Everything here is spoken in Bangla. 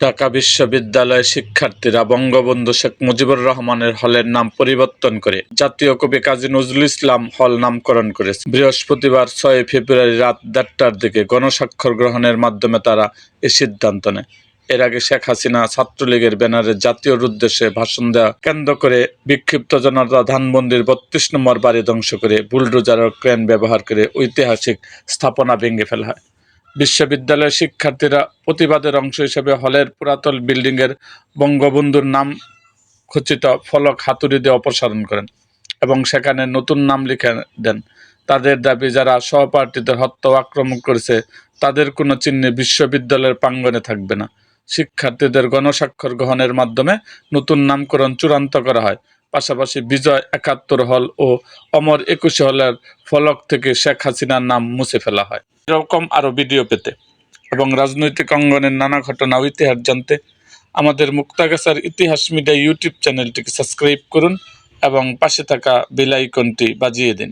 ঢাকা বিশ্ববিদ্যালয়ের শিক্ষার্থীরা বঙ্গবন্ধু শেখ মুজিবুর রহমানের হলের নাম পরিবর্তন করে জাতীয় কবি কাজী নজরুল ইসলাম হল নামকরণ করেছে। বৃহস্পতিবার ছয় ফেব্রুয়ারি রাত দেড়টার দিকে গণস্বাক্ষর গ্রহণের মাধ্যমে তারা এ সিদ্ধান্ত নেয়। এর আগে শেখ হাসিনা ছাত্রলীগের ব্যানারে জাতীয় উদ্দেশ্যে ভাষণ দেওয়া কেন্দ্র করে বিক্ষিপ্ত জনতা ধানমন্দির বত্রিশ নম্বর বাড়ি ধ্বংস করে বুলডোজার ক্রেন ব্যবহার করে ঐতিহাসিক স্থাপনা ভেঙে ফেলা হয়। বিশ্ববিদ্যালয়ের শিক্ষার্থীরা প্রতিবাদের অংশ হিসেবে হলের পুরাতন বিল্ডিংয়ের বঙ্গবন্ধুর নাম খচিত ফলক হাতুড়ি দিয়ে অপসারণ করেন এবং সেখানে নতুন নাম লিখে দেন। তাদের দাবি, যারা সহপাঠীদের হত্যা আক্রমণ করেছে, তাদের কোনো চিহ্নে বিশ্ববিদ্যালয়ের প্রাঙ্গনে থাকবে না। শিক্ষার্থীদের গণস্বাক্ষর গ্রহণের মাধ্যমে নতুন নামকরণ চূড়ান্ত করা হয়। পাশাপাশি বিজয় একাত্তর হল ও অমর একুশে হলের ফলক থেকে শেখ হাসিনার নাম মুছে ফেলা হয়। এরকম আরও ভিডিও পেতে এবং রাজনৈতিক অঙ্গনের নানা ঘটনা ও ইতিহাস জানতে আমাদের মুক্তাগাছার ইতিহাস মিডিয়া ইউটিউব চ্যানেলটিকে সাবস্ক্রাইব করুন এবং পাশে থাকা বেল আইকনটি বাজিয়ে দিন।